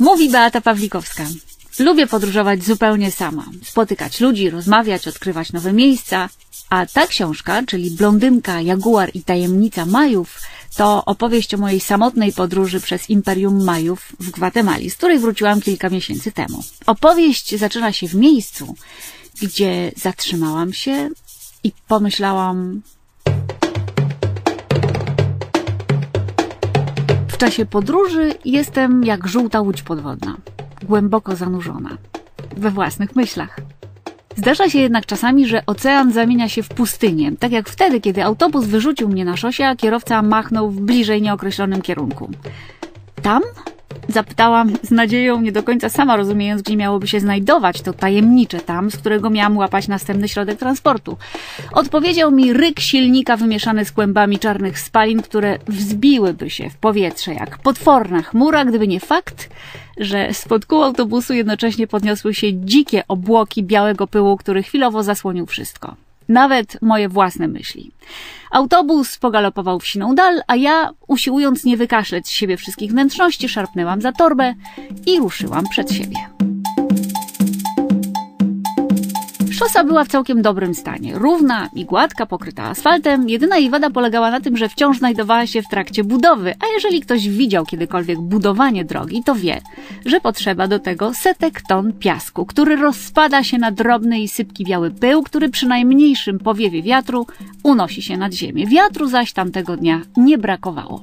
Mówi Beata Pawlikowska. Lubię podróżować zupełnie sama, spotykać ludzi, rozmawiać, odkrywać nowe miejsca, a ta książka, czyli Blondynka, Jaguar i Tajemnica Majów, to opowieść o mojej samotnej podróży przez Imperium Majów w Gwatemali, z której wróciłam kilka miesięcy temu. Opowieść zaczyna się w miejscu, gdzie zatrzymałam się i pomyślałam, W czasie podróży jestem jak żółta łódź podwodna, głęboko zanurzona we własnych myślach. Zdarza się jednak czasami, że ocean zamienia się w pustynię, tak jak wtedy, kiedy autobus wyrzucił mnie na szosie, a kierowca machnął w bliżej nieokreślonym kierunku. Tam Zapytałam z nadzieją, nie do końca sama rozumiejąc, gdzie miałoby się znajdować to tajemnicze tam, z którego miałam łapać następny środek transportu. Odpowiedział mi ryk silnika wymieszany z kłębami czarnych spalin, które wzbiłyby się w powietrze jak potworna chmura, gdyby nie fakt, że spod kół autobusu jednocześnie podniosły się dzikie obłoki białego pyłu, który chwilowo zasłonił wszystko nawet moje własne myśli. Autobus pogalopował w siną dal, a ja, usiłując nie wykaszleć z siebie wszystkich wnętrzności, szarpnęłam za torbę i ruszyłam przed siebie. Szosa była w całkiem dobrym stanie. Równa i gładka, pokryta asfaltem. Jedyna jej wada polegała na tym, że wciąż znajdowała się w trakcie budowy, a jeżeli ktoś widział kiedykolwiek budowanie drogi, to wie, że potrzeba do tego setek ton piasku, który rozpada się na drobny i sypki biały pył, który przy najmniejszym powiewie wiatru unosi się nad ziemię. Wiatru zaś tamtego dnia nie brakowało.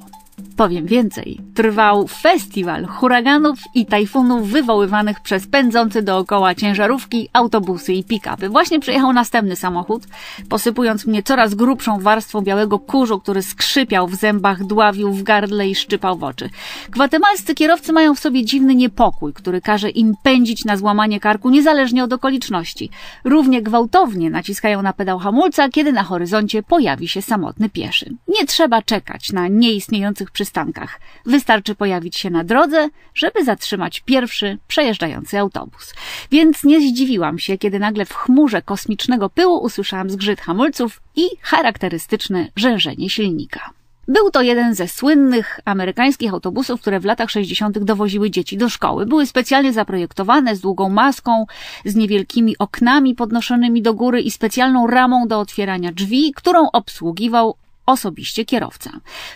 Powiem więcej, trwał festiwal huraganów i tajfunów wywoływanych przez pędzące dookoła ciężarówki, autobusy i pick-upy. Właśnie przyjechał następny samochód, posypując mnie coraz grubszą warstwą białego kurzu, który skrzypiał w zębach, dławił w gardle i szczypał w oczy. Gwatemalscy kierowcy mają w sobie dziwny niepokój, który każe im pędzić na złamanie karku niezależnie od okoliczności. Równie gwałtownie naciskają na pedał hamulca, kiedy na horyzoncie pojawi się samotny pieszy. Nie trzeba czekać na nieistniejących przystankach. Wystarczy pojawić się na drodze, żeby zatrzymać pierwszy przejeżdżający autobus. Więc nie zdziwiłam się, kiedy nagle w chmurze kosmicznego pyłu usłyszałam zgrzyt hamulców i charakterystyczne rzężenie silnika. Był to jeden ze słynnych amerykańskich autobusów, które w latach 60. dowoziły dzieci do szkoły. Były specjalnie zaprojektowane z długą maską, z niewielkimi oknami podnoszonymi do góry i specjalną ramą do otwierania drzwi, którą obsługiwał osobiście kierowca.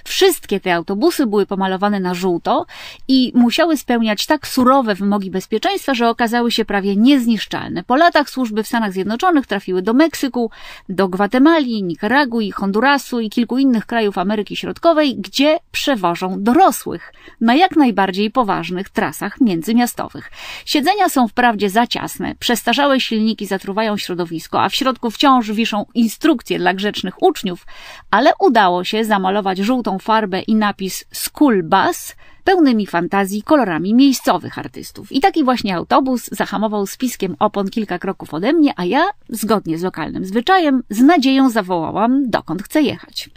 Wszystkie te autobusy były pomalowane na żółto i musiały spełniać tak surowe wymogi bezpieczeństwa, że okazały się prawie niezniszczalne. Po latach służby w Stanach Zjednoczonych trafiły do Meksyku, do Gwatemali, Nikaragui, Hondurasu i kilku innych krajów Ameryki Środkowej, gdzie przewożą dorosłych na jak najbardziej poważnych trasach międzymiastowych. Siedzenia są wprawdzie za ciasne, przestarzałe silniki zatruwają środowisko, a w środku wciąż wiszą instrukcje dla grzecznych uczniów, ale udało się zamalować żółtą farbę i napis Bus pełnymi fantazji kolorami miejscowych artystów. I taki właśnie autobus zahamował spiskiem opon kilka kroków ode mnie, a ja, zgodnie z lokalnym zwyczajem, z nadzieją zawołałam, dokąd chcę jechać.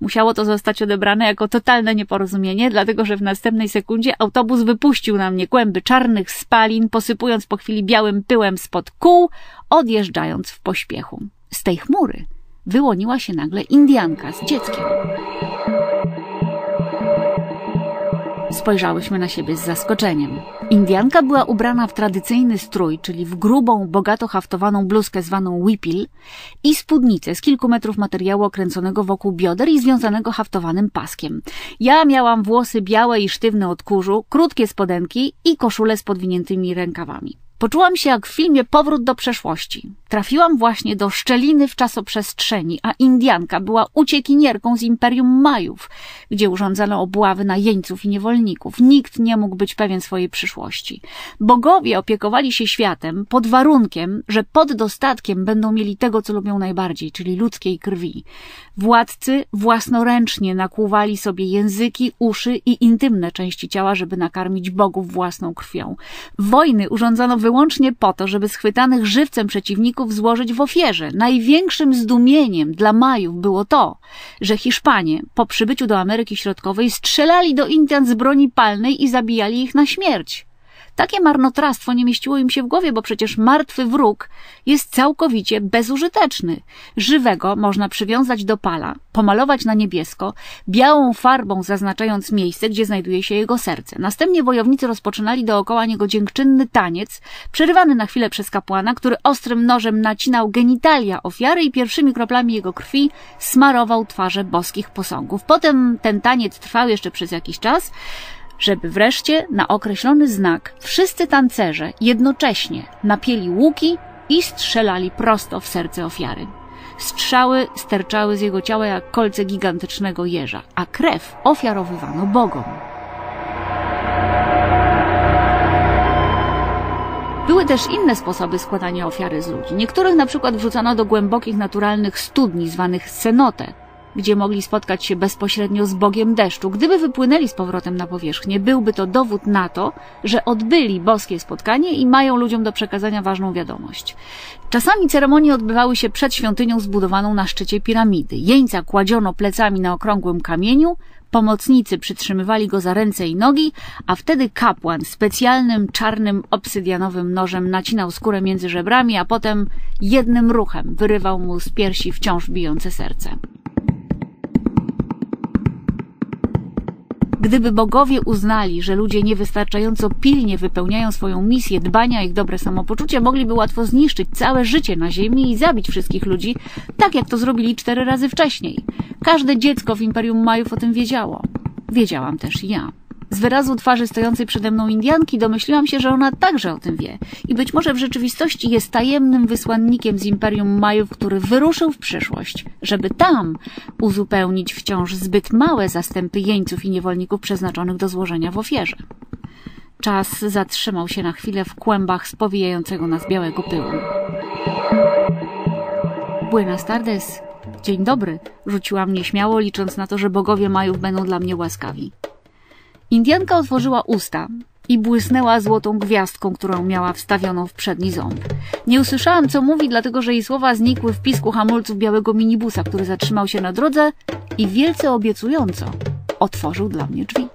Musiało to zostać odebrane jako totalne nieporozumienie, dlatego że w następnej sekundzie autobus wypuścił na mnie kłęby czarnych spalin, posypując po chwili białym pyłem spod kół, odjeżdżając w pośpiechu. Z tej chmury wyłoniła się nagle Indianka z dzieckiem. Spojrzałyśmy na siebie z zaskoczeniem. Indianka była ubrana w tradycyjny strój, czyli w grubą, bogato haftowaną bluzkę zwaną whipil i spódnicę z kilku metrów materiału okręconego wokół bioder i związanego haftowanym paskiem. Ja miałam włosy białe i sztywne od kurzu, krótkie spodenki i koszulę z podwiniętymi rękawami. Poczułam się jak w filmie Powrót do przeszłości. Trafiłam właśnie do szczeliny w czasoprzestrzeni, a Indianka była uciekinierką z Imperium Majów, gdzie urządzano obławy na jeńców i niewolników. Nikt nie mógł być pewien swojej przyszłości. Bogowie opiekowali się światem pod warunkiem, że pod dostatkiem będą mieli tego, co lubią najbardziej, czyli ludzkiej krwi. Władcy własnoręcznie nakłuwali sobie języki, uszy i intymne części ciała, żeby nakarmić bogów własną krwią. Wojny urządzono wyłącznie po to, żeby schwytanych żywcem przeciwników złożyć w ofierze. Największym zdumieniem dla Majów było to, że Hiszpanie po przybyciu do Ameryki Środkowej strzelali do Indian z broni palnej i zabijali ich na śmierć. Takie marnotrawstwo nie mieściło im się w głowie, bo przecież martwy wróg jest całkowicie bezużyteczny. Żywego można przywiązać do pala, pomalować na niebiesko, białą farbą zaznaczając miejsce, gdzie znajduje się jego serce. Następnie wojownicy rozpoczynali dookoła niego dziękczynny taniec, przerywany na chwilę przez kapłana, który ostrym nożem nacinał genitalia ofiary i pierwszymi kroplami jego krwi smarował twarze boskich posągów. Potem ten taniec trwał jeszcze przez jakiś czas, żeby wreszcie na określony znak wszyscy tancerze jednocześnie napieli łuki i strzelali prosto w serce ofiary. Strzały sterczały z jego ciała jak kolce gigantycznego jeża, a krew ofiarowywano bogom. Były też inne sposoby składania ofiary z ludzi. Niektórych na przykład wrzucano do głębokich naturalnych studni zwanych cenote, gdzie mogli spotkać się bezpośrednio z Bogiem deszczu. Gdyby wypłynęli z powrotem na powierzchnię, byłby to dowód na to, że odbyli boskie spotkanie i mają ludziom do przekazania ważną wiadomość. Czasami ceremonie odbywały się przed świątynią zbudowaną na szczycie piramidy. Jeńca kładziono plecami na okrągłym kamieniu, Pomocnicy przytrzymywali go za ręce i nogi, a wtedy kapłan specjalnym czarnym obsydianowym nożem nacinał skórę między żebrami, a potem jednym ruchem wyrywał mu z piersi wciąż bijące serce. Gdyby bogowie uznali, że ludzie niewystarczająco pilnie wypełniają swoją misję dbania o ich dobre samopoczucie, mogliby łatwo zniszczyć całe życie na ziemi i zabić wszystkich ludzi, tak jak to zrobili cztery razy wcześniej. Każde dziecko w Imperium Majów o tym wiedziało. Wiedziałam też ja. Z wyrazu twarzy stojącej przede mną Indianki domyśliłam się, że ona także o tym wie i być może w rzeczywistości jest tajemnym wysłannikiem z Imperium Majów, który wyruszył w przyszłość, żeby tam uzupełnić wciąż zbyt małe zastępy jeńców i niewolników przeznaczonych do złożenia w ofierze. Czas zatrzymał się na chwilę w kłębach spowijającego nas białego pyłu. Buenas tardes. Dzień dobry, rzuciła mnie śmiało, licząc na to, że bogowie Majów będą dla mnie łaskawi. Indianka otworzyła usta i błysnęła złotą gwiazdką, którą miała wstawioną w przedni ząb. Nie usłyszałam, co mówi, dlatego że jej słowa znikły w pisku hamulców białego minibusa, który zatrzymał się na drodze i wielce obiecująco otworzył dla mnie drzwi.